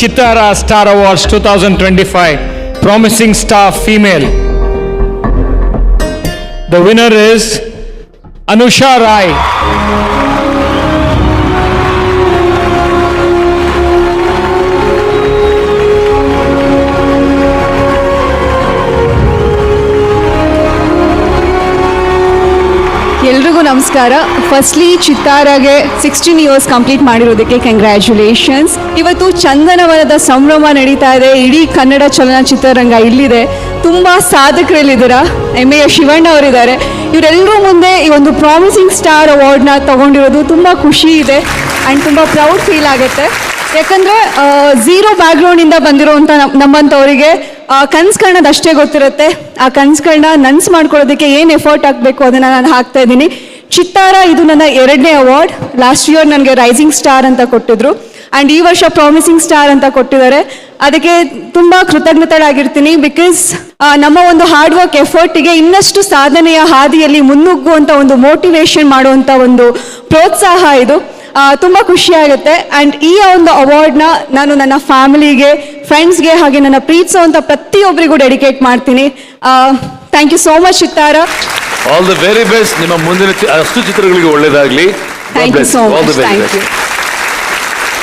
Chittara star awards two thousand twenty five promising star female the winner is Anusha Rai ನಮಸ್ಕಾರ. Firstly ಚಿತ್ತಾರಾಗೆ sixteen years complete ಮಾಡಿರೋದಕ್ಕೆ congratulations ಇವತ್ತು ಚಂದನವನದ ಸಂಭ್ರಮ ನಡೀತಾ ಇದೆ. ಇಡೀ ಕನ್ನಡ ಚಲನಚಿತ್ರರಂಗ ಇಲ್ಲಿದೆ. ತುಂಬ ಸಾಧಕರಲ್ಲಿದ್ದೀರಾ? ಎಂ ಎ ಶಿವಣ್ಣ ಅವರಿದ್ದಾರೆ. ಇವರೆಲ್ಲರೂ ಮುಂದೆ ಈ ಒಂದು ಪ್ರಾಮಿಸಿಂಗ್ ಸ್ಟಾರ್ ಅವಾರ್ಡ್ನ ತಗೊಂಡಿರೋದು ತುಂಬ ಖುಷಿ ಇದೆ ಆ್ಯಂಡ್ ತುಂಬ ಪ್ರೌಡ್ ಫೀಲ್ ಆಗುತ್ತೆ. ಯಾಕಂದರೆ ಝೀರೋ ಬ್ಯಾಕ್ಗ್ರೌಂಡಿಂದ ಬಂದಿರೋವಂಥ ನಮ್- ನಮ್ಮಂಥವರಿಗೆ ಕಣ್ಣದ ಅಷ್ಟೇ ಗೊತ್ತಿರುತ್ತೆ. ಆ ಕನ್ಸುಗಳನ್ನ ನನ್ಸ್ ಮಾಡ್ಕೊಳ್ಳೋದಕ್ಕೆ ಏನು ಎಫರ್ಟ್ ಹಾಕಬೇಕು ಅದನ್ನು ನಾನು ಹಾಕ್ತಾ ಇದ್ದೀನಿ. ಚಿತ್ತಾರ ಇದು ನನ್ನ ಎರಡನೇ ಅವಾರ್ಡ್ ಲಾಸ್ಟ್ ಇಯರ್ ನನಗೆ ರೈಸಿಂಗ್ ಸ್ಟಾರ್ ಅಂತ ಕೊಟ್ಟಿದ್ರು. ಆ್ಯಂಡ್ ಈ ವರ್ಷ ಪ್ರಾಮಿಸಿಂಗ್ ಸ್ಟಾರ್ ಅಂತ ಕೊಟ್ಟಿದ್ದಾರೆ. ಅದಕ್ಕೆ ತುಂಬ ಕೃತಜ್ಞತೆಳಾಗಿರ್ತೀನಿ ಬಿಕಾಸ್ ನಮ್ಮ ಒಂದು ಹಾರ್ಡ್ ವರ್ಕ್ ಎಫರ್ಟಿಗೆ ಇನ್ನಷ್ಟು ಸಾಧನೆಯ ಹಾದಿಯಲ್ಲಿ ಮುನ್ನುಗ್ಗುವಂಥ ಒಂದು ಮೋಟಿವೇಶನ್ ಮಾಡುವಂಥ ಒಂದು ಪ್ರೋತ್ಸಾಹ ಇದು. ಆ, ತುಂಬ ಖುಷಿ ಆಗುತ್ತೆ. ಆ್ಯಂಡ್ ಈ ಒಂದು ಅವಾರ್ಡ್ನ ನಾನು ನನ್ನ ಫ್ಯಾಮಿಲಿಗೆ ಫ್ರೆಂಡ್ಸ್ಗೆ ಹಾಗೆ ನನ್ನ ಪ್ರೀತಿಸುವಂಥ ಪ್ರತಿಯೊಬ್ಬರಿಗೂ ಡೆಡಿಕೇಟ್ ಮಾಡ್ತೀನಿ. Thank you so much Chittara all the very best ನಿಮ್ಮ ಮುಂದಿನ ಅಷ್ಟು ಚಿತ್ರಗಳಿಗೆ ಒಳ್ಳೇದಾಗ್ಲಿ. Thank you so much thank you